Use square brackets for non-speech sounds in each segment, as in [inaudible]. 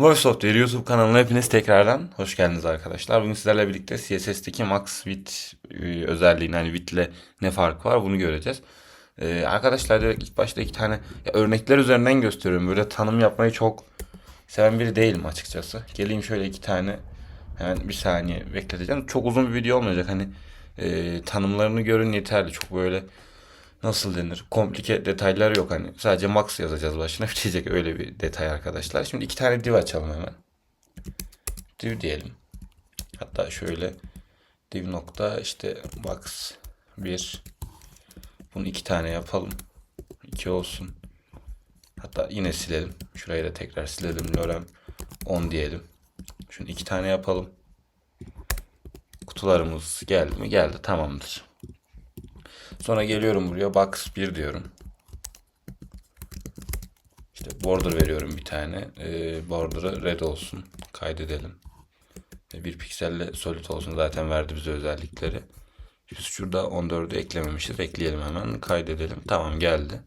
Voice Software YouTube kanalına hepiniz tekrardan hoş geldiniz arkadaşlar. Bugün sizlerle birlikte CSS'teki Max With e, özelliğini hani With'le ne farkı var bunu göreceğiz. Ee, arkadaşlar direkt ilk başta iki tane ya örnekler üzerinden gösteriyorum. Böyle tanım yapmayı çok seven biri değilim açıkçası. Geleyim şöyle iki tane hemen bir saniye bekleteceğim. Çok uzun bir video olmayacak hani e, tanımlarını görün yeterli. Çok böyle nasıl denir? Komplike detaylar yok hani. Sadece max yazacağız başına [laughs] bitecek öyle bir detay arkadaşlar. Şimdi iki tane div açalım hemen. Div diyelim. Hatta şöyle div nokta işte box 1 bunu iki tane yapalım. 2 olsun. Hatta yine silelim. Şurayı da tekrar silelim. Lorem 10 diyelim. Şunu iki tane yapalım. Kutularımız geldi mi? Geldi. Tamamdır. Sonra geliyorum buraya box 1 diyorum. İşte border veriyorum bir tane. Ee, border'ı red olsun. Kaydedelim. Bir pikselle solid olsun. Zaten verdi bize özellikleri. Biz şurada 14'ü eklememişiz. Ekleyelim hemen. Kaydedelim. Tamam geldi.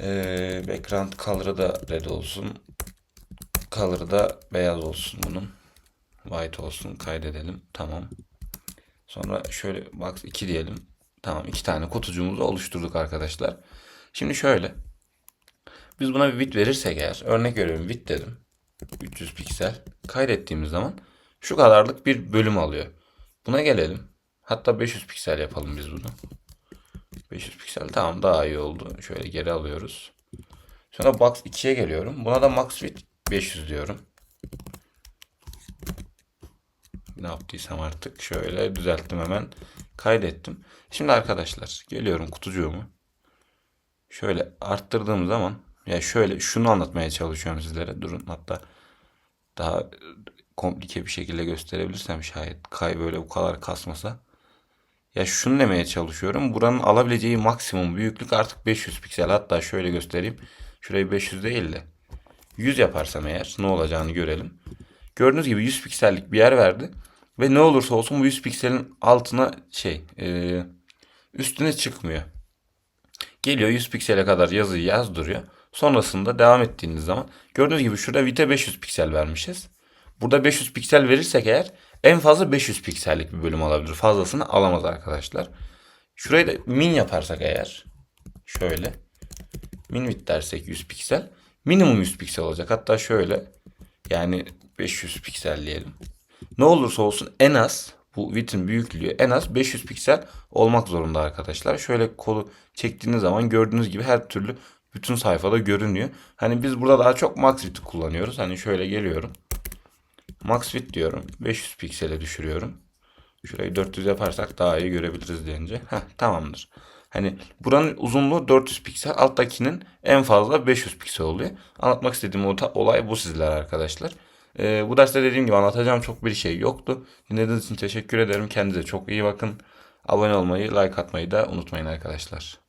Ee, background color'ı da red olsun. Color'ı da beyaz olsun bunun. White olsun. Kaydedelim. Tamam. Sonra şöyle box 2 diyelim. Tamam iki tane kutucuğumuzu oluşturduk arkadaşlar. Şimdi şöyle. Biz buna bir bit verirsek eğer. Örnek veriyorum bit dedim. 300 piksel. Kaydettiğimiz zaman şu kadarlık bir bölüm alıyor. Buna gelelim. Hatta 500 piksel yapalım biz bunu. 500 piksel tamam daha iyi oldu. Şöyle geri alıyoruz. Sonra box 2'ye geliyorum. Buna da max width 500 diyorum. Ne yaptıysam artık şöyle düzelttim hemen. Kaydettim. Şimdi arkadaşlar geliyorum kutucuğumu. Şöyle arttırdığım zaman ya şöyle şunu anlatmaya çalışıyorum sizlere. Durun hatta daha komplike bir şekilde gösterebilirsem şayet kay böyle bu kadar kasmasa. Ya şunu demeye çalışıyorum. Buranın alabileceği maksimum büyüklük artık 500 piksel. Hatta şöyle göstereyim. Şurayı 500 değil de 100 yaparsam eğer ne olacağını görelim. Gördüğünüz gibi 100 piksellik bir yer verdi. Ve ne olursa olsun bu 100 pikselin altına şey e, üstüne çıkmıyor. Geliyor 100 piksele kadar yazıyı yazdırıyor. Sonrasında devam ettiğiniz zaman gördüğünüz gibi şurada vite 500 piksel vermişiz. Burada 500 piksel verirsek eğer en fazla 500 piksellik bir bölüm alabilir. Fazlasını alamaz arkadaşlar. Şurayı da min yaparsak eğer şöyle min width dersek 100 piksel minimum 100 piksel olacak. Hatta şöyle yani 500 piksel diyelim. Ne olursa olsun en az bu width'in büyüklüğü en az 500 piksel olmak zorunda arkadaşlar. Şöyle kolu çektiğiniz zaman gördüğünüz gibi her türlü bütün sayfada görünüyor. Hani biz burada daha çok max width'i kullanıyoruz. Hani şöyle geliyorum. Max width diyorum. 500 piksele düşürüyorum. Şurayı 400 yaparsak daha iyi görebiliriz deyince. Heh, tamamdır. Hani buranın uzunluğu 400 piksel. Alttakinin en fazla 500 piksel oluyor. Anlatmak istediğim olay bu sizler arkadaşlar. Ee, bu derste dediğim gibi anlatacağım çok bir şey yoktu. Dinlediğiniz için teşekkür ederim. Kendinize çok iyi bakın. Abone olmayı, like atmayı da unutmayın arkadaşlar.